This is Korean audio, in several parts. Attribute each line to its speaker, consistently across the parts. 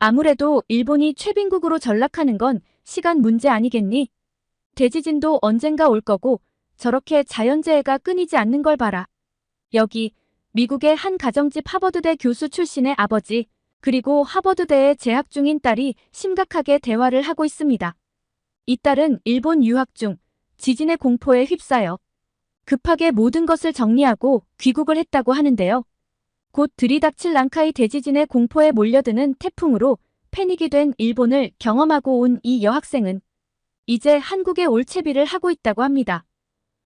Speaker 1: 아무래도 일본이 최빈국으로 전락하는 건 시간 문제 아니겠니? 대지진도 언젠가 올 거고 저렇게 자연재해가 끊이지 않는 걸 봐라. 여기 미국의 한 가정집 하버드대 교수 출신의 아버지 그리고 하버드대에 재학 중인 딸이 심각하게 대화를 하고 있습니다. 이 딸은 일본 유학 중 지진의 공포에 휩싸여 급하게 모든 것을 정리하고 귀국을 했다고 하는데요. 곧 들이닥칠 랑카이 대지진의 공포에 몰려드는 태풍으로 패닉이 된 일본을 경험하고 온 이 여학생은 이제 한국에 올 채비를 하고 있다고 합니다.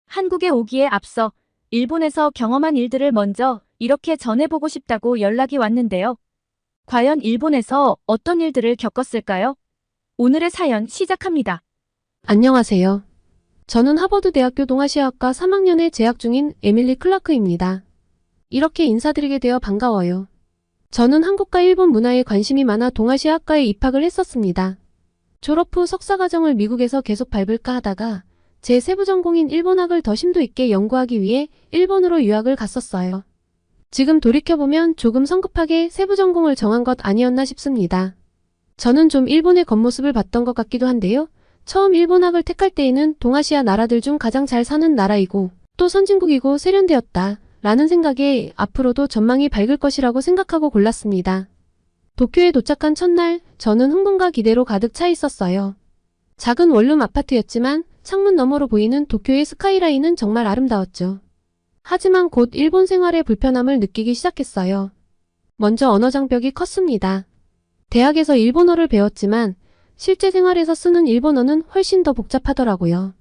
Speaker 1: 한국에 오기에 앞서 일본에서 경험한 일들을 먼저 이렇게 전해보고 싶다고 연락이 왔는데요. 과연 일본에서 어떤 일들을 겪었을까요? 오늘의 사연 시작합니다.
Speaker 2: 안녕하세요. 저는 하버드 대학교 동아시아학과 3학년에 재학 중인 에밀리 클라크입니다. 이렇게 인사드리게 되어 반가워요. 저는 한국과 일본 문화에 관심이 많아 동아시아학과에 입학을 했었습니다. 졸업 후 석사과정을 미국에서 계속 밟을까 하다가 제 세부 전공인 일본학을 더 심도 있게 연구하기 위해 일본으로 유학을 갔었어요. 지금 돌이켜보면 조금 성급하게 세부 전공을 정한 것 아니었나 싶습니다. 저는 좀 일본의 겉모습을 봤던 것 같기도 한데요. 처음 일본학을 택할 때에는 동아시아 나라들 중 가장 잘 사는 나라이고 또 선진국이고 세련되었다 라는 생각에 앞으로도 전망이 밝을 것이라고 생각하고 골랐습니다. 도쿄에 도착한 첫날 저는 흥분과 기대로 가득 차 있었어요. 작은 원룸 아파트였지만 창문 너머로 보이는 도쿄의 스카이라인은 정말 아름다웠죠. 하지만 곧 일본 생활의 불편함을 느끼기 시작했어요. 먼저 언어 장벽이 컸습니다. 대학에서 일본어를 배웠지만 실제 생활에서 쓰는 일본어는 훨씬 더 복잡하더라고요.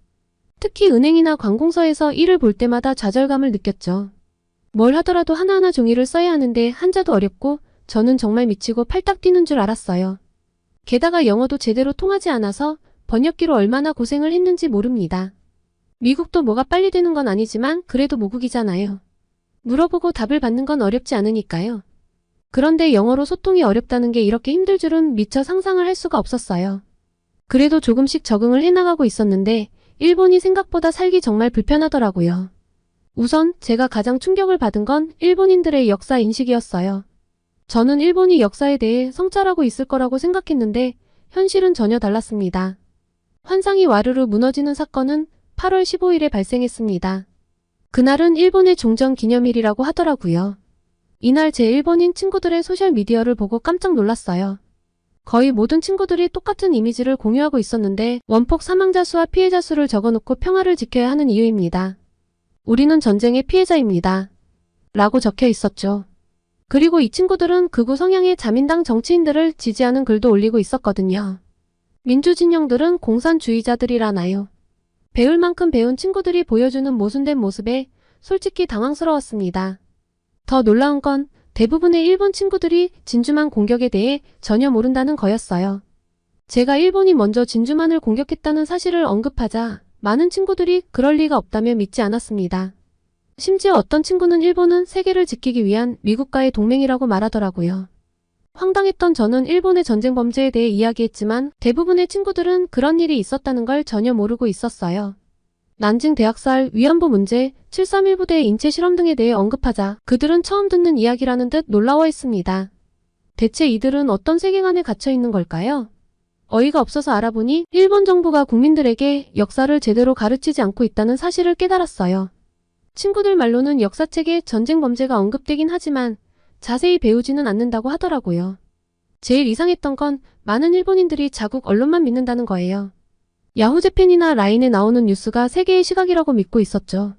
Speaker 2: 특히 은행이나 관공서에서 일을 볼 때마다 좌절감을 느꼈죠. 뭘 하더라도 하나하나 종이를 써야 하는데 한자도 어렵고 저는 정말 미치고 팔딱 뛰는 줄 알았어요. 게다가 영어도 제대로 통하지 않아서 번역기로 얼마나 고생을 했는지 모릅니다. 미국도 뭐가 빨리 되는 건 아니지만 그래도 모국이잖아요. 물어보고 답을 받는 건 어렵지 않으니까요. 그런데 영어로 소통이 어렵다는 게 이렇게 힘들 줄은 미처 상상을 할 수가 없었어요. 그래도 조금씩 적응을 해나가고 있었는데 일본이 생각보다 살기 정말 불편하더라고요. 우선 제가 가장 충격을 받은 건 일본인들의 역사 인식이었어요. 저는 일본이 역사에 대해 성찰하고 있을 거라고 생각했는데 현실은 전혀 달랐습니다. 환상이 와르르 무너지는 사건은 8월 15일에 발생했습니다. 그날은 일본의 종전 기념일이라고 하더라고요. 이날 제 일본인 친구들의 소셜미디어를 보고 깜짝 놀랐어요. 거의 모든 친구들이 똑같은 이미지를 공유하고 있었는데 원폭 사망자 수와 피해자 수를 적어놓고 평화를 지켜야 하는 이유입니다. 우리는 전쟁의 피해자입니다. 라고 적혀 있었죠. 그리고 이 친구들은 극우 성향의 자민당 정치인들을 지지하는 글도 올리고 있었거든요. 민주진영들은 공산주의자들이라나요. 배울 만큼 배운 친구들이 보여주는 모순된 모습에 솔직히 당황스러웠습니다. 더 놀라운 건 대부분의 일본 친구들이 진주만 공격에 대해 전혀 모른다는 거였어요. 제가 일본이 먼저 진주만을 공격했다는 사실을 언급하자 많은 친구들이 그럴 리가 없다며 믿지 않았습니다. 심지어 어떤 친구는 일본은 세계를 지키기 위한 미국과의 동맹이라고 말하더라고요. 황당했던 저는 일본의 전쟁 범죄에 대해 이야기했지만 대부분의 친구들은 그런 일이 있었다는 걸 전혀 모르고 있었어요. 난징 대학살, 위안부 문제, 731 부대의 인체 실험 등에 대해 언급하자 그들은 처음 듣는 이야기라는 듯 놀라워했습니다. 대체 이들은 어떤 세계관에 갇혀 있는 걸까요? 어이가 없어서 알아보니 일본 정부가 국민들에게 역사를 제대로 가르치지 않고 있다는 사실을 깨달았어요. 친구들 말로는 역사책에 전쟁 범죄가 언급되긴 하지만 자세히 배우지는 않는다고 하더라고요. 제일 이상했던 건 많은 일본인들이 자국 언론만 믿는다는 거예요. 야후재팬이나 라인에 나오는 뉴스가 세계의 시각이라고 믿고 있었죠.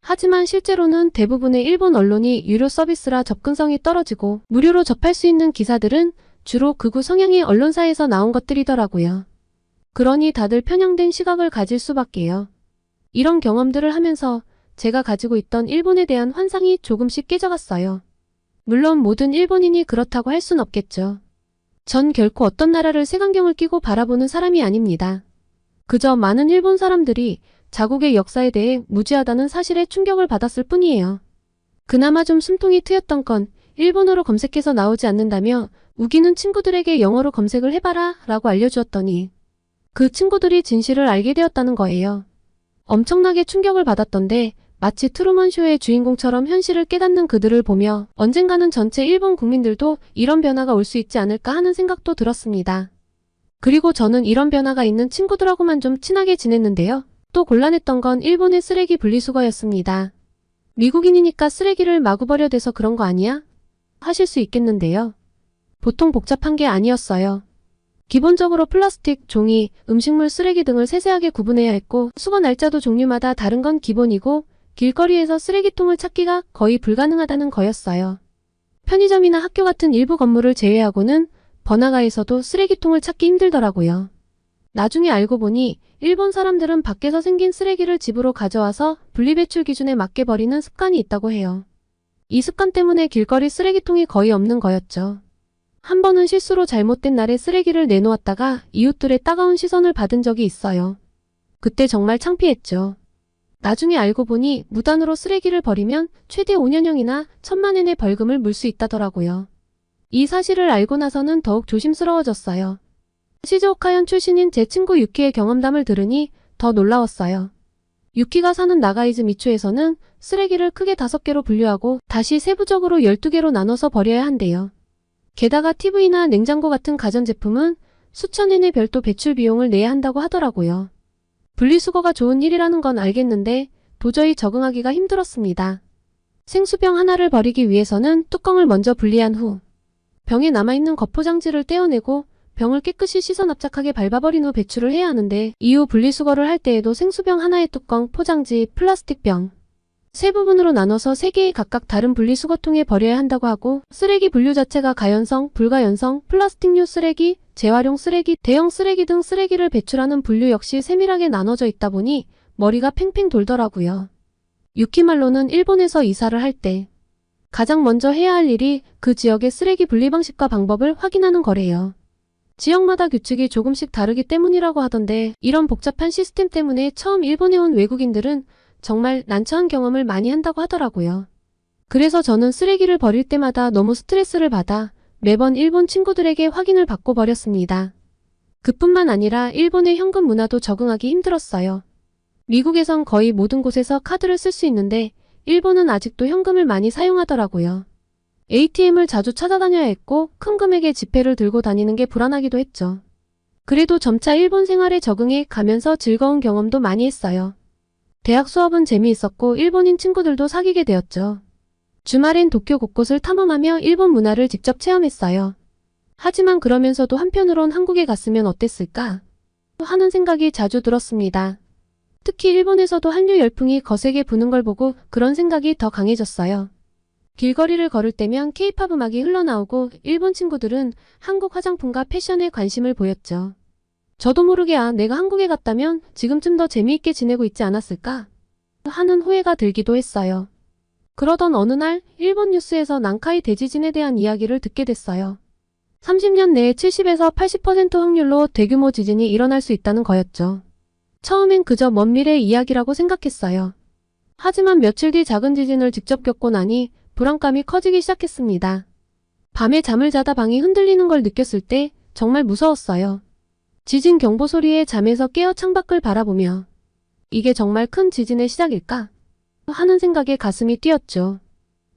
Speaker 2: 하지만 실제로는 대부분의 일본 언론이 유료 서비스라 접근성이 떨어지고 무료로 접할 수 있는 기사들은 주로 극우 성향의 언론사에서 나온 것들이더라고요. 그러니 다들 편향된 시각을 가질 수밖에요. 이런 경험들을 하면서 제가 가지고 있던 일본에 대한 환상이 조금씩 깨져갔어요. 물론 모든 일본인이 그렇다고 할 순 없겠죠. 전 결코 어떤 나라를 색안경을 끼고 바라보는 사람이 아닙니다. 그저 많은 일본 사람들이 자국의 역사에 대해 무지하다는 사실에 충격을 받았을 뿐이에요. 그나마 좀 숨통이 트였던 건 일본어로 검색해서 나오지 않는다며 우기는 친구들에게 영어로 검색을 해봐라 라고 알려주었더니 그 친구들이 진실을 알게 되었다는 거예요. 엄청나게 충격을 받았던데 마치 트루먼쇼의 주인공처럼 현실을 깨닫는 그들을 보며 언젠가는 전체 일본 국민들도 이런 변화가 올 수 있지 않을까 하는 생각도 들었습니다. 그리고 저는 이런 변화가 있는 친구들하고만 좀 친하게 지냈는데요. 또 곤란했던 건 일본의 쓰레기 분리수거였습니다. 미국인이니까 쓰레기를 마구 버려대서 그런 거 아니야? 하실 수 있겠는데요. 보통 복잡한 게 아니었어요. 기본적으로 플라스틱, 종이, 음식물 쓰레기 등을 세세하게 구분해야 했고 수거 날짜도 종류마다 다른 건 기본이고 길거리에서 쓰레기통을 찾기가 거의 불가능하다는 거였어요. 편의점이나 학교 같은 일부 건물을 제외하고는 번화가에서도 쓰레기통을 찾기 힘들더라고요. 나중에 알고 보니 일본 사람들은 밖에서 생긴 쓰레기를 집으로 가져와서 분리배출 기준에 맞게 버리는 습관이 있다고 해요. 이 습관 때문에 길거리 쓰레기통이 거의 없는 거였죠. 한 번은 실수로 잘못된 날에 쓰레기를 내놓았다가 이웃들의 따가운 시선을 받은 적이 있어요. 그때 정말 창피했죠. 나중에 알고 보니 무단으로 쓰레기를 버리면 최대 5년형이나 천만엔의 벌금을 물 수 있다더라고요. 이 사실을 알고 나서는 더욱 조심스러워졌어요. 시즈오카현 출신인 제 친구 유키의 경험담을 들으니 더 놀라웠어요. 유키가 사는 나가이즈 미초에서는 쓰레기를 크게 5개로 분류하고 다시 세부적으로 12개로 나눠서 버려야 한대요. 게다가 TV나 냉장고 같은 가전제품은 수천엔의 별도 배출 비용을 내야 한다고 하더라고요. 분리수거가 좋은 일이라는 건 알겠는데 도저히 적응하기가 힘들었습니다. 생수병 하나를 버리기 위해서는 뚜껑을 먼저 분리한 후 병에 남아있는 겉포장지를 떼어내고 병을 깨끗이 씻어 납작하게 밟아버린 후 배출을 해야 하는데 이후 분리수거를 할 때에도 생수병 하나의 뚜껑, 포장지, 플라스틱병 세 부분으로 나눠서 세 개의 각각 다른 분리수거통에 버려야 한다고 하고 쓰레기 분류 자체가 가연성, 불가연성, 플라스틱류 쓰레기, 재활용 쓰레기, 대형 쓰레기 등 쓰레기를 배출하는 분류 역시 세밀하게 나눠져 있다 보니 머리가 팽팽 돌더라고요. 유키 말로는 일본에서 이사를 할 때 가장 먼저 해야 할 일이 그 지역의 쓰레기 분리 방식과 방법을 확인하는 거래요. 지역마다 규칙이 조금씩 다르기 때문이라고 하던데 이런 복잡한 시스템 때문에 처음 일본에 온 외국인들은 정말 난처한 경험을 많이 한다고 하더라고요. 그래서 저는 쓰레기를 버릴 때마다 너무 스트레스를 받아 매번 일본 친구들에게 확인을 받고 버렸습니다. 그뿐만 아니라 일본의 현금 문화도 적응하기 힘들었어요. 미국에선 거의 모든 곳에서 카드를 쓸 수 있는데 일본은 아직도 현금을 많이 사용하더라고요. ATM을 자주 찾아다녀야 했고 큰 금액의 지폐를 들고 다니는 게 불안하기도 했죠. 그래도 점차 일본 생활에 적응해 가면서 즐거운 경험도 많이 했어요. 대학 수업은 재미있었고 일본인 친구들도 사귀게 되었죠. 주말엔 도쿄 곳곳을 탐험하며 일본 문화를 직접 체험했어요. 하지만 그러면서도 한편으론 한국에 갔으면 어땠을까? 하는 생각이 자주 들었습니다. 특히 일본에서도 한류 열풍이 거세게 부는 걸 보고 그런 생각이 더 강해졌어요. 길거리를 걸을 때면 케이팝 음악이 흘러나오고 일본 친구들은 한국 화장품과 패션에 관심을 보였죠. 저도 모르게 아, 내가 한국에 갔다면 지금쯤 더 재미있게 지내고 있지 않았을까? 하는 후회가 들기도 했어요. 그러던 어느 날 일본 뉴스에서 난카이 대지진에 대한 이야기를 듣게 됐어요. 30년 내에 70에서 80% 확률로 대규모 지진이 일어날 수 있다는 거였죠. 처음엔 그저 먼 미래 이야기라고 생각했어요. 하지만 며칠 뒤 작은 지진을 직접 겪고 나니 불안감이 커지기 시작했습니다. 밤에 잠을 자다 방이 흔들리는 걸 느꼈을 때 정말 무서웠어요. 지진 경보 소리에 잠에서 깨어 창밖을 바라보며 이게 정말 큰 지진의 시작일까? 하는 생각에 가슴이 뛰었죠.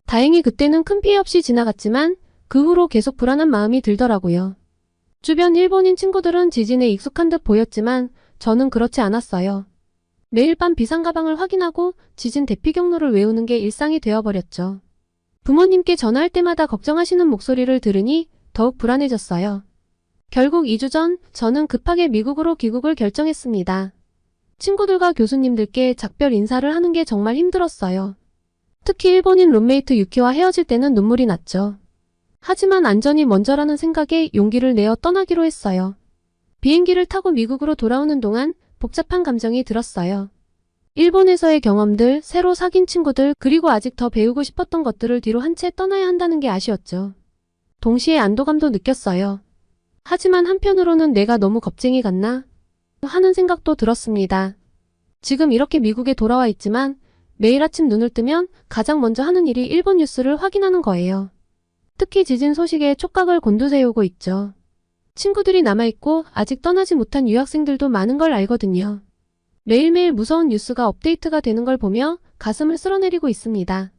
Speaker 2: 다행히 그때는 큰 피해 없이 지나갔지만 그 후로 계속 불안한 마음이 들더라고요. 주변 일본인 친구들은 지진에 익숙한 듯 보였지만 저는 그렇지 않았어요. 매일 밤 비상 가방을 확인하고 지진 대피 경로를 외우는 게 일상이 되어버렸죠. 부모님께 전화할 때마다 걱정하시는 목소리를 들으니 더욱 불안해졌어요. 결국 2주 전 저는 급하게 미국으로 귀국을 결정했습니다. 친구들과 교수님들께 작별 인사를 하는 게 정말 힘들었어요. 특히 일본인 룸메이트 유키와 헤어질 때는 눈물이 났죠. 하지만 안전이 먼저라는 생각에 용기를 내어 떠나기로 했어요. 비행기를 타고 미국으로 돌아오는 동안 복잡한 감정이 들었어요. 일본에서의 경험들, 새로 사귄 친구들, 그리고 아직 더 배우고 싶었던 것들을 뒤로 한 채 떠나야 한다는 게 아쉬웠죠. 동시에 안도감도 느꼈어요. 하지만 한편으로는 내가 너무 겁쟁이 같나? 하는 생각도 들었습니다. 지금 이렇게 미국에 돌아와 있지만 매일 아침 눈을 뜨면 가장 먼저 하는 일이 일본 뉴스를 확인하는 거예요. 특히 지진 소식에 촉각을 곤두세우고 있죠. 친구들이 남아있고 아직 떠나지 못한 유학생들도 많은 걸 알거든요. 매일매일 무서운 뉴스가 업데이트가 되는 걸 보며 가슴을 쓸어내리고 있습니다.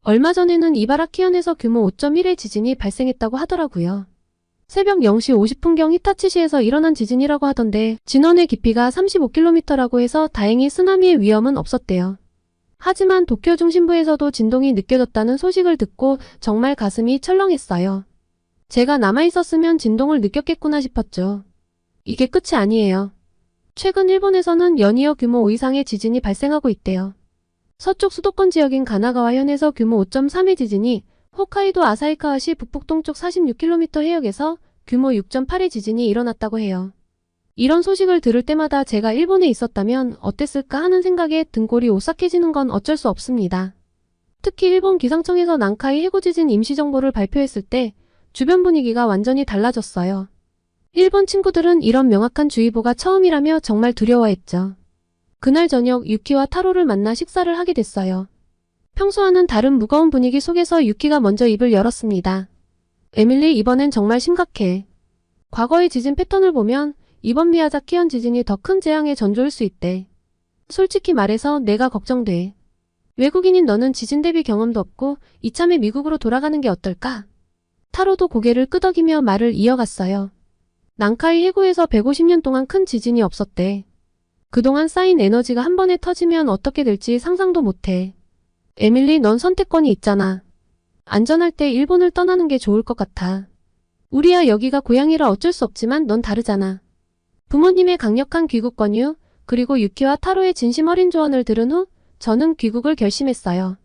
Speaker 2: 얼마 전에는 이바라키현에서 규모 5.1의 지진이 발생했다고 하더라고요. 새벽 0시 50분경 히타치시에서 일어난 지진이라고 하던데 진원의 깊이가 35km라고 해서 다행히 쓰나미의 위험은 없었대요. 하지만 도쿄 중심부에서도 진동이 느껴졌다는 소식을 듣고 정말 가슴이 철렁했어요. 제가 남아있었으면 진동을 느꼈겠구나 싶었죠. 이게 끝이 아니에요. 최근 일본에서는 연이어 규모 5 이상의 지진이 발생하고 있대요. 서쪽 수도권 지역인 가나가와 현에서 규모 5.3의 지진이 홋카이도 아사히카와시 북북동쪽 46km 해역에서 규모 6.8의 지진이 일어났다고 해요. 이런 소식을 들을 때마다 제가 일본에 있었다면 어땠을까 하는 생각에 등골이 오싹해지는 건 어쩔 수 없습니다. 특히 일본 기상청에서 난카이 해구 지진 임시 정보를 발표했을 때 주변 분위기가 완전히 달라졌어요. 일본 친구들은 이런 명확한 주의보가 처음이라며 정말 두려워했죠. 그날 저녁 유키와 타로를 만나 식사를 하게 됐어요. 평소와는 다른 무거운 분위기 속에서 유키가 먼저 입을 열었습니다. 에밀리 이번엔 정말 심각해. 과거의 지진 패턴을 보면 이번 미야자키현 지진이 더 큰 재앙의 전조일 수 있대. 솔직히 말해서 내가 걱정돼. 외국인인 너는 지진 대비 경험도 없고 이참에 미국으로 돌아가는 게 어떨까? 타로도 고개를 끄덕이며 말을 이어갔어요. 난카이 해구에서 150년 동안 큰 지진이 없었대. 그동안 쌓인 에너지가 한 번에 터지면 어떻게 될지 상상도 못해. 에밀리, 넌 선택권이 있잖아. 안전할 때 일본을 떠나는 게 좋을 것 같아. 우리야 여기가 고향이라 어쩔 수 없지만 넌 다르잖아. 부모님의 강력한 귀국 권유, 그리고 유키와 타로의 진심 어린 조언을 들은 후 저는 귀국을 결심했어요.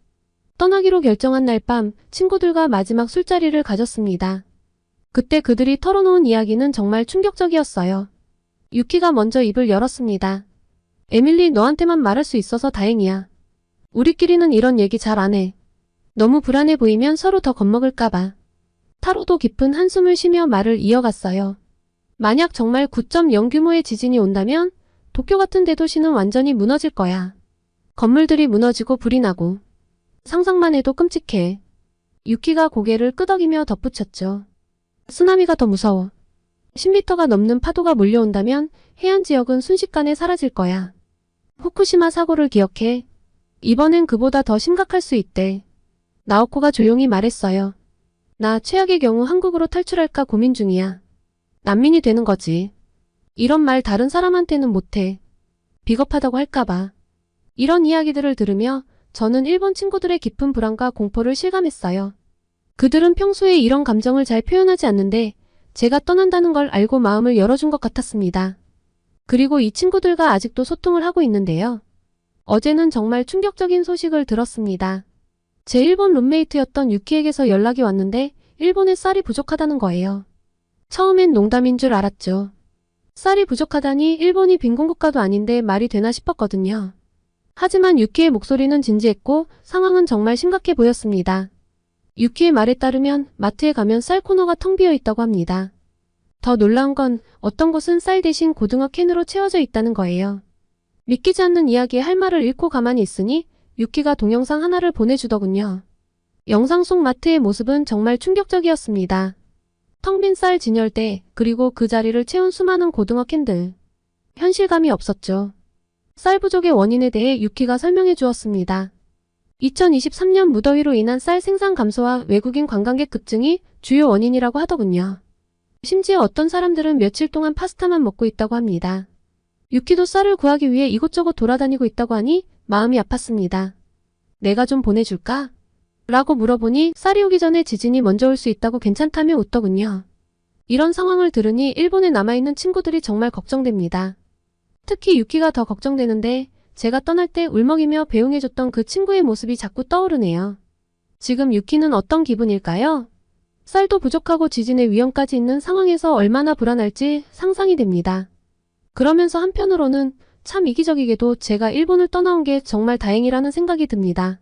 Speaker 2: 떠나기로 결정한 날 밤 친구들과 마지막 술자리를 가졌습니다. 그때 그들이 털어놓은 이야기는 정말 충격적이었어요. 유키가 먼저 입을 열었습니다. 에밀리 너한테만 말할 수 있어서 다행이야. 우리끼리는 이런 얘기 잘 안 해. 너무 불안해 보이면 서로 더 겁먹을까봐. 타로도 깊은 한숨을 쉬며 말을 이어갔어요. 만약 정말 9.0 규모의 지진이 온다면 도쿄 같은 대도시는 완전히 무너질 거야. 건물들이 무너지고 불이 나고. 상상만 해도 끔찍해. 유키가 고개를 끄덕이며 덧붙였죠. 쓰나미가 더 무서워. 10m가 넘는 파도가 몰려온다면 해안 지역은 순식간에 사라질 거야. 후쿠시마 사고를 기억해. 이번엔 그보다 더 심각할 수 있대. 나오코가 조용히 말했어요. 나 최악의 경우 한국으로 탈출할까 고민 중이야. 난민이 되는 거지. 이런 말 다른 사람한테는 못해. 비겁하다고 할까봐. 이런 이야기들을 들으며 저는 일본 친구들의 깊은 불안과 공포를 실감했어요. 그들은 평소에 이런 감정을 잘 표현하지 않는데 제가 떠난다는 걸 알고 마음을 열어준 것 같았습니다. 그리고 이 친구들과 아직도 소통을 하고 있는데요. 어제는 정말 충격적인 소식을 들었습니다. 제 일본 룸메이트였던 유키에게서 연락이 왔는데 일본에 쌀이 부족하다는 거예요. 처음엔 농담인 줄 알았죠. 쌀이 부족하다니 일본이 빈곤 국가도 아닌데 말이 되나 싶었거든요. 하지만 유키의 목소리는 진지했고 상황은 정말 심각해 보였습니다. 유키의 말에 따르면 마트에 가면 쌀 코너가 텅 비어 있다고 합니다. 더 놀라운 건 어떤 곳은 쌀 대신 고등어 캔으로 채워져 있다는 거예요. 믿기지 않는 이야기에 할 말을 잃고 가만히 있으니 유키가 동영상 하나를 보내주더군요. 영상 속 마트의 모습은 정말 충격적이었습니다. 텅 빈 쌀 진열대, 그리고 그 자리를 채운 수많은 고등어 캔들. 현실감이 없었죠. 쌀 부족의 원인에 대해 유키가 설명해 주었습니다. 2023년 무더위로 인한 쌀 생산 감소와 외국인 관광객 급증이 주요 원인이라고 하더군요. 심지어 어떤 사람들은 며칠 동안 파스타만 먹고 있다고 합니다. 유키도 쌀을 구하기 위해 이곳저곳 돌아다니고 있다고 하니 마음이 아팠습니다. 내가 좀 보내줄까? 라고 물어보니 쌀이 오기 전에 지진이 먼저 올 수 있다고 괜찮다며 웃더군요. 이런 상황을 들으니 일본에 남아있는 친구들이 정말 걱정됩니다. 특히 유키가 더 걱정되는데 제가 떠날 때 울먹이며 배웅해줬던 그 친구의 모습이 자꾸 떠오르네요. 지금 유키는 어떤 기분일까요? 쌀도 부족하고 지진의 위험까지 있는 상황에서 얼마나 불안할지 상상이 됩니다. 그러면서 한편으로는 참 이기적이게도 제가 일본을 떠나온 게 정말 다행이라는 생각이 듭니다.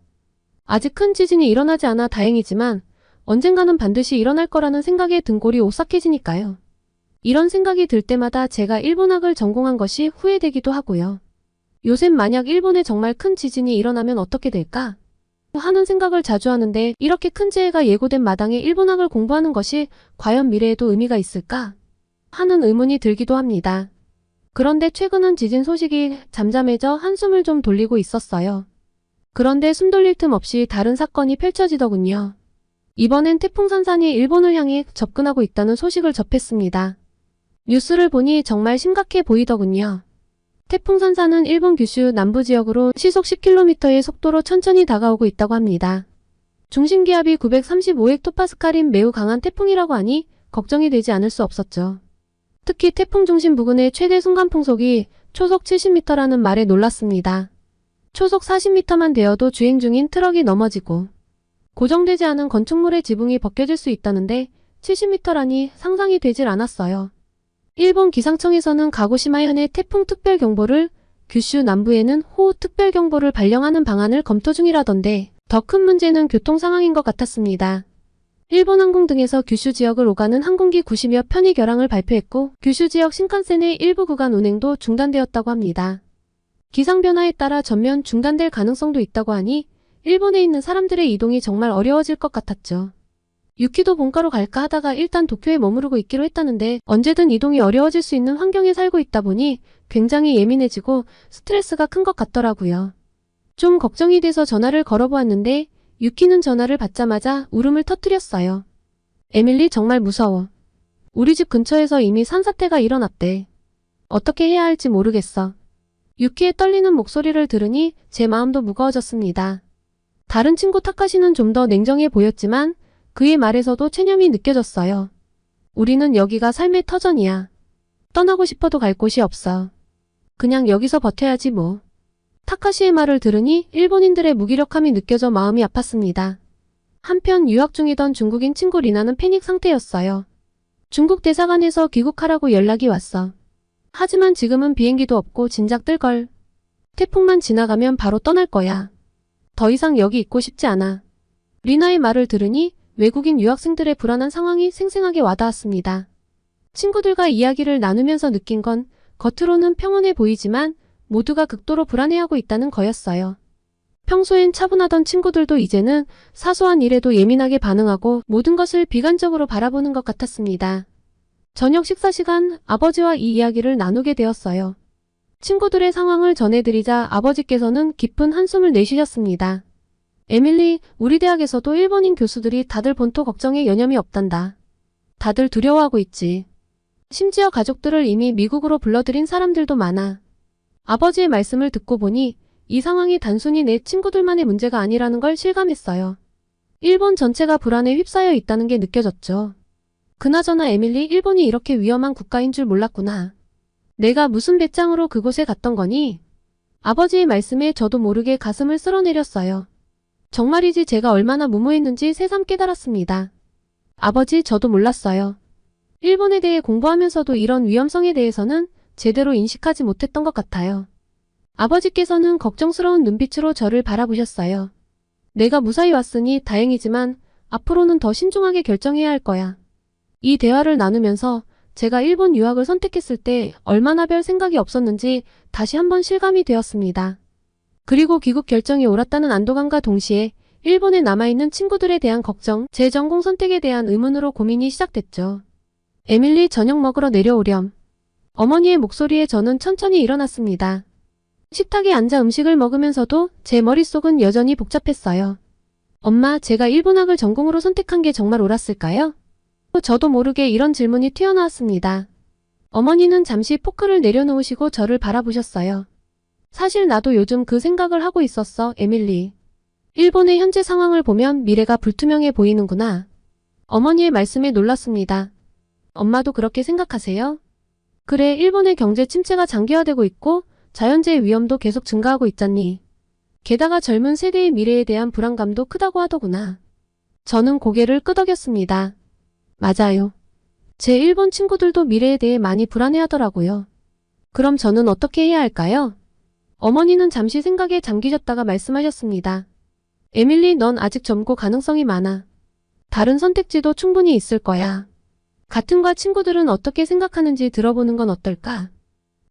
Speaker 2: 아직 큰 지진이 일어나지 않아 다행이지만 언젠가는 반드시 일어날 거라는 생각에 등골이 오싹해지니까요. 이런 생각이 들 때마다 제가 일본학을 전공한 것이 후회되기도 하고요. 요새 만약 일본에 정말 큰 지진이 일어나면 어떻게 될까? 하는 생각을 자주 하는데 이렇게 큰 재해가 예고된 마당에 일본학을 공부하는 것이 과연 미래에도 의미가 있을까? 하는 의문이 들기도 합니다. 그런데 최근은 지진 소식이 잠잠해져 한숨을 좀 돌리고 있었어요. 그런데 숨 돌릴 틈 없이 다른 사건이 펼쳐지더군요. 이번엔 태풍 산산이 일본을 향해 접근하고 있다는 소식을 접했습니다. 뉴스를 보니 정말 심각해 보이더군요. 태풍 산산은 일본 규슈 남부 지역으로 시속 10km의 속도로 천천히 다가오고 있다고 합니다. 중심 기압이 935헥토파스칼인 매우 강한 태풍이라고 하니 걱정이 되지 않을 수 없었죠. 특히 태풍 중심 부근의 최대 순간 풍속이 초속 70m라는 말에 놀랐습니다. 초속 40m만 되어도 주행 중인 트럭이 넘어지고 고정되지 않은 건축물의 지붕이 벗겨질 수 있다는데 70m라니 상상이 되질 않았어요. 일본 기상청에서는 가고시마 현의 태풍 특별 경보를 규슈 남부에는 호우 특별 경보를 발령하는 방안을 검토 중이라던데 더 큰 문제는 교통 상황인 것 같았습니다. 일본 항공 등에서 규슈 지역을 오가는 항공기 90여 편이 결항을 발표했고 규슈 지역 신칸센의 일부 구간 운행도 중단되었다고 합니다. 기상 변화에 따라 전면 중단될 가능성도 있다고 하니 일본에 있는 사람들의 이동이 정말 어려워질 것 같았죠. 유키도 본가로 갈까 하다가 일단 도쿄에 머무르고 있기로 했다는데 언제든 이동이 어려워질 수 있는 환경에 살고 있다 보니 굉장히 예민해지고 스트레스가 큰 것 같더라고요. 좀 걱정이 돼서 전화를 걸어보았는데 유키는 전화를 받자마자 울음을 터뜨렸어요. 에밀리 정말 무서워. 우리 집 근처에서 이미 산사태가 일어났대. 어떻게 해야 할지 모르겠어. 유키의 떨리는 목소리를 들으니 제 마음도 무거워졌습니다. 다른 친구 타카시는 좀 더 냉정해 보였지만 그의 말에서도 체념이 느껴졌어요. 우리는 여기가 삶의 터전이야. 떠나고 싶어도 갈 곳이 없어. 그냥 여기서 버텨야지 뭐. 타카시의 말을 들으니 일본인들의 무기력함이 느껴져 마음이 아팠습니다. 한편 유학 중이던 중국인 친구 리나는 패닉 상태였어요. 중국 대사관에서 귀국하라고 연락이 왔어. 하지만 지금은 비행기도 없고 진작 뜰걸. 태풍만 지나가면 바로 떠날 거야. 더 이상 여기 있고 싶지 않아. 리나의 말을 들으니 외국인 유학생들의 불안한 상황이 생생하게 와닿았습니다. 친구들과 이야기를 나누면서 느낀 건 겉으로는 평온해 보이지만 모두가 극도로 불안해하고 있다는 거였어요. 평소엔 차분하던 친구들도 이제는 사소한 일에도 예민하게 반응하고 모든 것을 비관적으로 바라보는 것 같았습니다. 저녁 식사 시간 아버지와 이 이야기를 나누게 되었어요. 친구들의 상황을 전해드리자 아버지께서는 깊은 한숨을 내쉬셨습니다. 에밀리, 우리 대학에서도 일본인 교수들이 다들 본토 걱정에 여념이 없단다. 다들 두려워하고 있지. 심지어 가족들을 이미 미국으로 불러들인 사람들도 많아. 아버지의 말씀을 듣고 보니 이 상황이 단순히 내 친구들만의 문제가 아니라는 걸 실감했어요. 일본 전체가 불안에 휩싸여 있다는 게 느껴졌죠. 그나저나 에밀리 일본이 이렇게 위험한 국가인 줄 몰랐구나. 내가 무슨 배짱으로 그곳에 갔던 거니? 아버지의 말씀에 저도 모르게 가슴을 쓸어내렸어요. 정말이지 제가 얼마나 무모했는지 새삼 깨달았습니다. 아버지 저도 몰랐어요. 일본에 대해 공부하면서도 이런 위험성에 대해서는 제대로 인식하지 못했던 것 같아요. 아버지께서는 걱정스러운 눈빛으로 저를 바라보셨어요. 내가 무사히 왔으니 다행이지만 앞으로는 더 신중하게 결정해야 할 거야. 이 대화를 나누면서 제가 일본 유학을 선택했을 때 얼마나 별 생각이 없었는지 다시 한번 실감이 되었습니다. 그리고 귀국 결정이 옳았다는 안도감과 동시에 일본에 남아있는 친구들에 대한 걱정, 제 전공 선택에 대한 의문으로 고민이 시작됐죠. 에밀리 저녁 먹으러 내려오렴. 어머니의 목소리에 저는 천천히 일어났습니다. 식탁에 앉아 음식을 먹으면서도 제 머릿속은 여전히 복잡했어요. 엄마, 제가 일본학을 전공으로 선택한 게 정말 옳았을까요? 저도 모르게 이런 질문이 튀어나왔습니다. 어머니는 잠시 포크를 내려놓으시고 저를 바라보셨어요. 사실 나도 요즘 그 생각을 하고 있었어, 에밀리. 일본의 현재 상황을 보면 미래가 불투명해 보이는구나. 어머니의 말씀에 놀랐습니다. 엄마도 그렇게 생각하세요? 그래, 일본의 경제 침체가 장기화되고 있고 자연재해 위험도 계속 증가하고 있잖니. 게다가 젊은 세대의 미래에 대한 불안감도 크다고 하더구나. 저는 고개를 끄덕였습니다. 맞아요. 제 일본 친구들도 미래에 대해 많이 불안해하더라고요. 그럼 저는 어떻게 해야 할까요? 어머니는 잠시 생각에 잠기셨다가 말씀하셨습니다. 에밀리, 넌 아직 젊고 가능성이 많아. 다른 선택지도 충분히 있을 거야. 같은 과 친구들은 어떻게 생각하는지 들어보는 건 어떨까?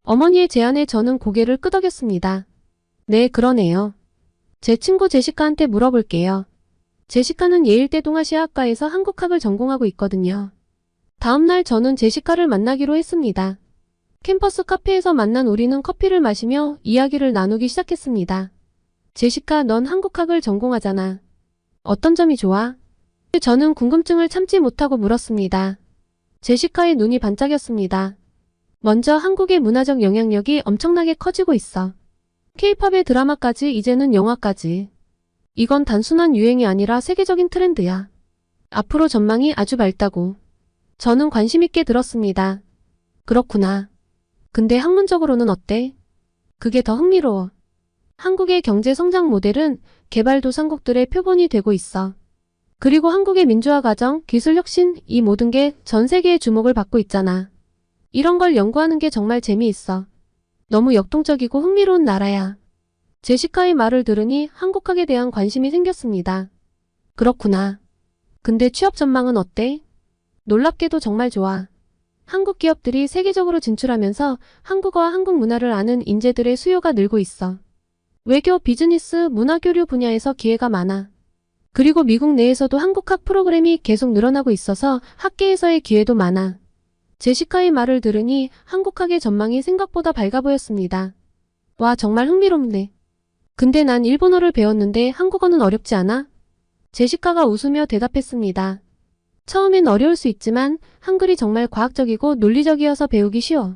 Speaker 2: 어머니의 제안에 저는 고개를 끄덕였습니다. 네, 그러네요. 제 친구 제시카한테 물어볼게요. 제시카는 예일대 동아시아학과에서 한국학을 전공하고 있거든요. 다음날 저는 제시카를 만나기로 했습니다. 캠퍼스 카페에서 만난 우리는 커피를 마시며 이야기를 나누기 시작했습니다. 제시카, 넌 한국학을 전공하잖아. 어떤 점이 좋아? 저는 궁금증을 참지 못하고 물었습니다. 제시카의 눈이 반짝였습니다. 먼저 한국의 문화적 영향력이 엄청나게 커지고 있어. 케이팝의 드라마까지 이제는 영화까지. 이건 단순한 유행이 아니라 세계적인 트렌드야. 앞으로 전망이 아주 밝다고. 저는 관심 있게 들었습니다. 그렇구나. 근데 학문적으로는 어때? 그게 더 흥미로워. 한국의 경제 성장 모델은 개발도상국들의 표본이 되고 있어. 그리고 한국의 민주화 과정, 기술 혁신, 이 모든 게 전 세계의 주목을 받고 있잖아. 이런 걸 연구하는 게 정말 재미있어. 너무 역동적이고 흥미로운 나라야. 제시카의 말을 들으니 한국학에 대한 관심이 생겼습니다. 그렇구나. 근데 취업 전망은 어때? 놀랍게도 정말 좋아. 한국 기업들이 세계적으로 진출하면서 한국어와 한국 문화를 아는 인재들의 수요가 늘고 있어. 외교, 비즈니스, 문화교류 분야에서 기회가 많아. 그리고 미국 내에서도 한국학 프로그램이 계속 늘어나고 있어서 학계에서의 기회도 많아. 제시카의 말을 들으니 한국학의 전망이 생각보다 밝아 보였습니다. 와, 정말 흥미롭네. 근데 난 일본어를 배웠는데 한국어는 어렵지 않아? 제시카가 웃으며 대답했습니다. 처음엔 어려울 수 있지만 한글이 정말 과학적이고 논리적이어서 배우기 쉬워.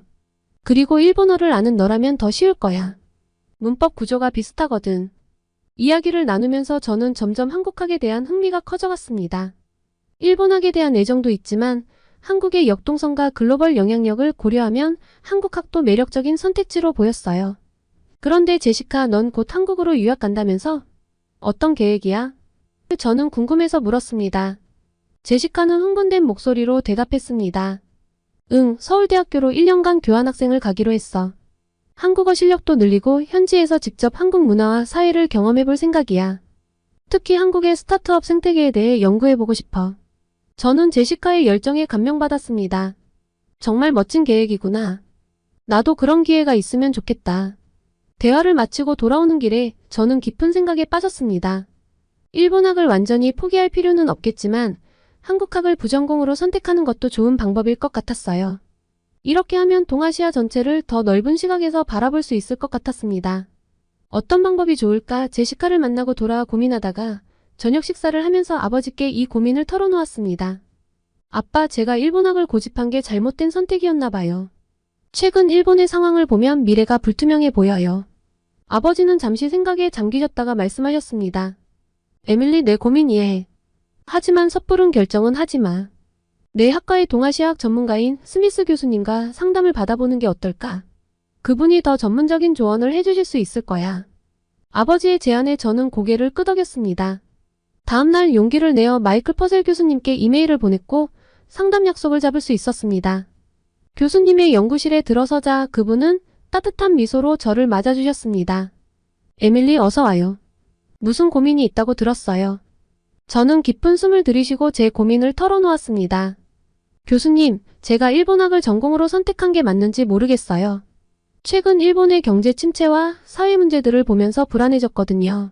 Speaker 2: 그리고 일본어를 아는 너라면 더 쉬울 거야. 문법 구조가 비슷하거든. 이야기를 나누면서 저는 점점 한국학에 대한 흥미가 커져갔습니다. 일본학에 대한 애정도 있지만 한국의 역동성과 글로벌 영향력을 고려하면 한국학도 매력적인 선택지로 보였어요. 그런데 제시카, 넌 곧 한국으로 유학 간다면서? 어떤 계획이야? 저는 궁금해서 물었습니다. 제시카는 흥분된 목소리로 대답했습니다. 응, 서울대학교로 1년간 교환학생을 가기로 했어. 한국어 실력도 늘리고 현지에서 직접 한국 문화와 사회를 경험해 볼 생각이야. 특히 한국의 스타트업 생태계에 대해 연구해보고 싶어. 저는 제시카의 열정에 감명받았습니다. 정말 멋진 계획이구나. 나도 그런 기회가 있으면 좋겠다. 대화를 마치고 돌아오는 길에 저는 깊은 생각에 빠졌습니다. 일본학을 완전히 포기할 필요는 없겠지만 한국학을 부전공으로 선택하는 것도 좋은 방법일 것 같았어요. 이렇게 하면 동아시아 전체를 더 넓은 시각에서 바라볼 수 있을 것 같았습니다. 어떤 방법이 좋을까 제시카를 만나고 돌아와 고민하다가 저녁 식사를 하면서 아버지께 이 고민을 털어놓았습니다. 아빠, 제가 일본학을 고집한 게 잘못된 선택이었나 봐요. 최근 일본의 상황을 보면 미래가 불투명해 보여요. 아버지는 잠시 생각에 잠기셨다가 말씀하셨습니다. 에밀리, 내 고민 이해해. 하지만 섣부른 결정은 하지 마. 내 학과의 동아시아학 전문가인 스미스 교수님과 상담을 받아보는 게 어떨까? 그분이 더 전문적인 조언을 해주실 수 있을 거야. 아버지의 제안에 저는 고개를 끄덕였습니다. 다음날 용기를 내어 마이클 퍼셀 교수님께 이메일을 보냈고 상담 약속을 잡을 수 있었습니다. 교수님의 연구실에 들어서자 그분은 따뜻한 미소로 저를 맞아주셨습니다. 에밀리 어서 와요. 무슨 고민이 있다고 들었어요. 저는 깊은 숨을 들이쉬고 제 고민을 털어놓았습니다. 교수님, 제가 일본학을 전공으로 선택한 게 맞는지 모르겠어요. 최근 일본의 경제 침체와 사회 문제들을 보면서 불안해졌거든요.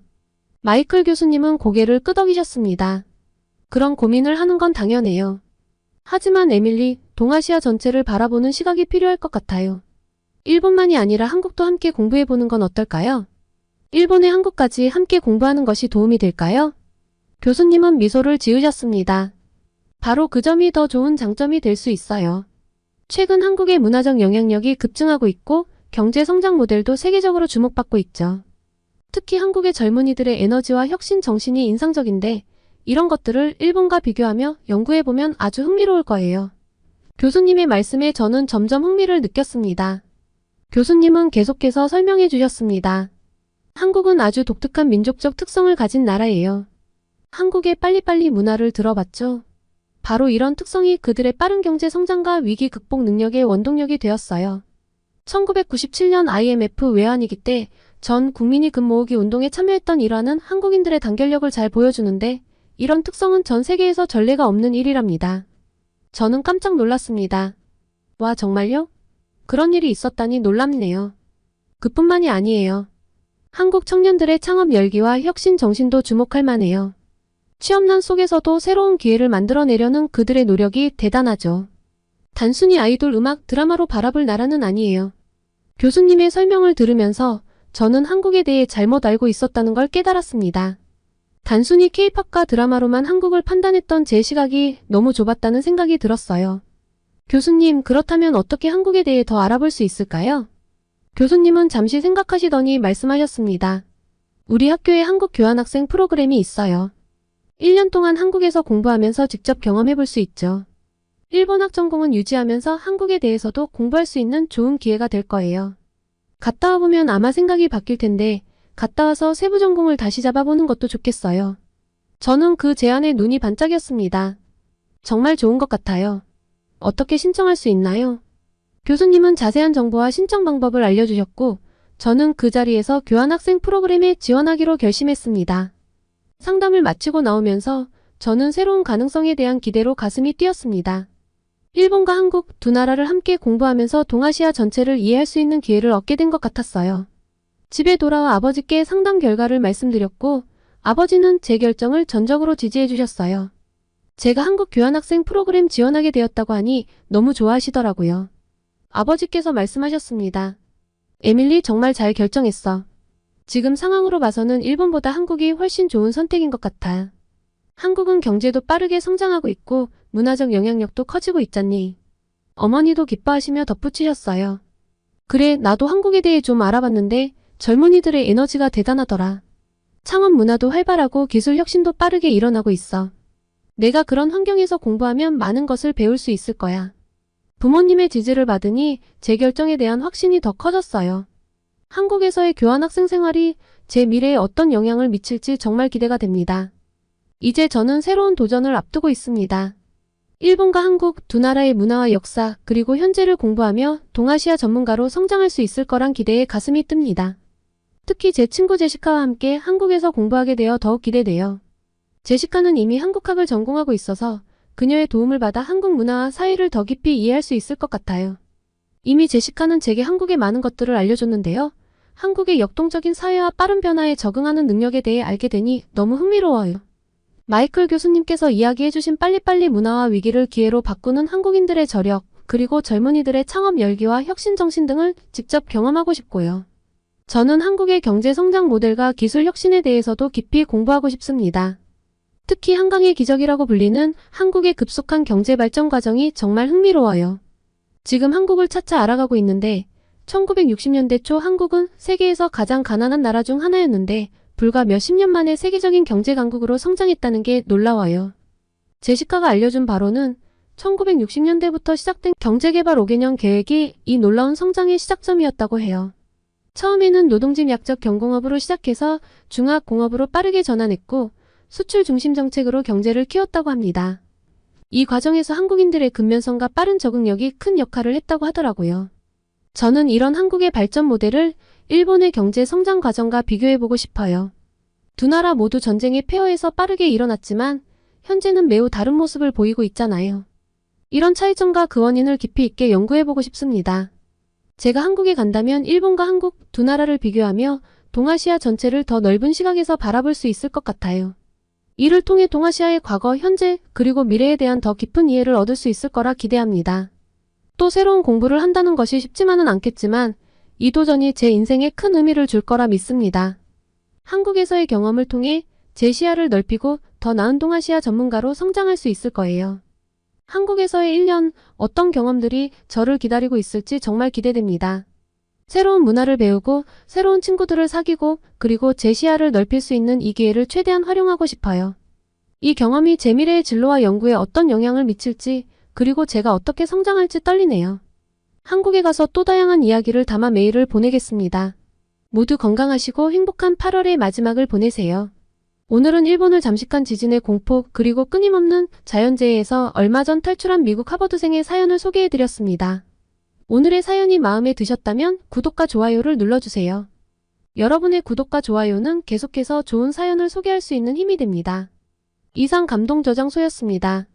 Speaker 2: 마이클 교수님은 고개를 끄덕이셨습니다. 그런 고민을 하는 건 당연해요. 하지만 에밀리, 동아시아 전체를 바라보는 시각이 필요할 것 같아요. 일본만이 아니라 한국도 함께 공부해보는 건 어떨까요? 일본의 한국까지 함께 공부하는 것이 도움이 될까요? 교수님은 미소를 지으셨습니다. 바로 그 점이 더 좋은 장점이 될 수 있어요. 최근 한국의 문화적 영향력이 급증하고 있고 경제 성장 모델도 세계적으로 주목받고 있죠. 특히 한국의 젊은이들의 에너지와 혁신 정신이 인상적인데 이런 것들을 일본과 비교하며 연구해보면 아주 흥미로울 거예요. 교수님의 말씀에 저는 점점 흥미를 느꼈습니다. 교수님은 계속해서 설명해 주셨습니다. 한국은 아주 독특한 민족적 특성을 가진 나라예요. 한국의 빨리빨리 문화를 들어봤죠. 바로 이런 특성이 그들의 빠른 경제 성장과 위기 극복 능력의 원동력이 되었어요. 1997년 IMF 외환위기 때 전 국민이 금 모으기 운동에 참여했던 일화는 한국인들의 단결력을 잘 보여주는데 이런 특성은 전 세계에서 전례가 없는 일이랍니다. 저는 깜짝 놀랐습니다. 와, 정말요? 그런 일이 있었다니 놀랍네요. 그뿐만이 아니에요. 한국 청년들의 창업 열기와 혁신 정신도 주목할 만해요. 취업난 속에서도 새로운 기회를 만들어내려는 그들의 노력이 대단하죠. 단순히 아이돌 음악 드라마로 바라볼 나라는 아니에요. 교수님의 설명을 들으면서 저는 한국에 대해 잘못 알고 있었다는 걸 깨달았습니다. 단순히 케이팝과 드라마로만 한국을 판단했던 제 시각이 너무 좁았다는 생각이 들었어요. 교수님, 그렇다면 어떻게 한국에 대해 더 알아볼 수 있을까요? 교수님은 잠시 생각하시더니 말씀하셨습니다. 우리 학교에 한국 교환학생 프로그램이 있어요. 1년 동안 한국에서 공부하면서 직접 경험해 볼 수 있죠. 일본 학 전공은 유지하면서 한국에 대해서도 공부할 수 있는 좋은 기회가 될 거예요. 갔다 와보면 아마 생각이 바뀔 텐데, 갔다 와서 세부 전공을 다시 잡아보는 것도 좋겠어요. 저는 그 제안에 눈이 반짝였습니다. 정말 좋은 것 같아요. 어떻게 신청할 수 있나요? 교수님은 자세한 정보와 신청 방법을 알려주셨고, 저는 그 자리에서 교환학생 프로그램에 지원하기로 결심했습니다. 상담을 마치고 나오면서 저는 새로운 가능성에 대한 기대로 가슴이 뛰었습니다. 일본과 한국 두 나라를 함께 공부하면서 동아시아 전체를 이해할 수 있는 기회를 얻게 된 것 같았어요. 집에 돌아와 아버지께 상담 결과를 말씀드렸고, 아버지는 제 결정을 전적으로 지지해 주셨어요. 제가 한국 교환학생 프로그램 지원하게 되었다고 하니 너무 좋아하시더라고요. 아버지께서 말씀하셨습니다. 에밀리 정말 잘 결정했어. 지금 상황으로 봐서는 일본보다 한국이 훨씬 좋은 선택인 것 같아. 한국은 경제도 빠르게 성장하고 있고 문화적 영향력도 커지고 있잖니. 어머니도 기뻐하시며 덧붙이셨어요. 그래, 나도 한국에 대해 좀 알아봤는데 젊은이들의 에너지가 대단하더라. 창업 문화도 활발하고 기술 혁신도 빠르게 일어나고 있어. 내가 그런 환경에서 공부하면 많은 것을 배울 수 있을 거야. 부모님의 지지를 받으니 제 결정에 대한 확신이 더 커졌어요. 한국에서의 교환학생 생활이 제 미래에 어떤 영향을 미칠지 정말 기대가 됩니다. 이제 저는 새로운 도전을 앞두고 있습니다. 일본과 한국 두 나라의 문화와 역사 그리고 현재를 공부하며 동아시아 전문가로 성장할 수 있을 거란 기대에 가슴이 뜹니다. 특히 제 친구 제시카와 함께 한국에서 공부하게 되어 더욱 기대돼요. 제시카는 이미 한국학을 전공하고 있어서 그녀의 도움을 받아 한국 문화와 사회를 더 깊이 이해할 수 있을 것 같아요. 이미 제시카는 제게 한국의 많은 것들을 알려줬는데요. 한국의 역동적인 사회와 빠른 변화에 적응하는 능력에 대해 알게 되니 너무 흥미로워요. 마이클 교수님께서 이야기해주신 빨리빨리 문화와 위기를 기회로 바꾸는 한국인들의 저력, 그리고 젊은이들의 창업 열기와 혁신 정신 등을 직접 경험하고 싶고요. 저는 한국의 경제 성장 모델과 기술 혁신에 대해서도 깊이 공부하고 싶습니다. 특히 한강의 기적이라고 불리는 한국의 급속한 경제 발전 과정이 정말 흥미로워요. 지금 한국을 차차 알아가고 있는데 1960년대 초 한국은 세계에서 가장 가난한 나라 중 하나였는데 불과 몇십 년 만에 세계적인 경제 강국으로 성장했다는 게 놀라워요. 제시카가 알려준 바로는 1960년대부터 시작된 경제개발 5개년 계획이 이 놀라운 성장의 시작점이었다고 해요. 처음에는 노동집 약적 경공업으로 시작해서 중화공업으로 빠르게 전환했고 수출 중심 정책으로 경제를 키웠다고 합니다. 이 과정에서 한국인들의 근면성과 빠른 적응력이 큰 역할을 했다고 하더라고요. 저는 이런 한국의 발전 모델을 일본의 경제 성장 과정과 비교해보고 싶어요. 두 나라 모두 전쟁의 폐허에서 빠르게 일어났지만 현재는 매우 다른 모습을 보이고 있잖아요. 이런 차이점과 그 원인을 깊이 있게 연구해보고 싶습니다. 제가 한국에 간다면 일본과 한국 두 나라를 비교하며 동아시아 전체를 더 넓은 시각에서 바라볼 수 있을 것 같아요. 이를 통해 동아시아의 과거, 현재, 그리고 미래에 대한 더 깊은 이해를 얻을 수 있을 거라 기대합니다. 또 새로운 공부를 한다는 것이 쉽지만은 않겠지만 이 도전이 제 인생에 큰 의미를 줄 거라 믿습니다. 한국에서의 경험을 통해 제 시야를 넓히고 더 나은 동아시아 전문가로 성장할 수 있을 거예요. 한국에서의 1년 어떤 경험들이 저를 기다리고 있을지 정말 기대됩니다. 새로운 문화를 배우고 새로운 친구들을 사귀고 그리고 제 시야를 넓힐 수 있는 이 기회를 최대한 활용하고 싶어요. 이 경험이 제 미래의 진로와 연구에 어떤 영향을 미칠지 그리고 제가 어떻게 성장할지 떨리네요. 한국에 가서 또 다양한 이야기를 담아 메일을 보내겠습니다. 모두 건강하시고 행복한 8월의 마지막을 보내세요. 오늘은 일본을 잠식한 지진의 공포 그리고 끊임없는 자연재해에서 얼마 전 탈출한 미국 하버드생의 사연을 소개해드렸습니다. 오늘의 사연이 마음에 드셨다면 구독과 좋아요를 눌러주세요. 여러분의 구독과 좋아요는 계속해서 좋은 사연을 소개할 수 있는 힘이 됩니다. 이상 감동 저장소였습니다.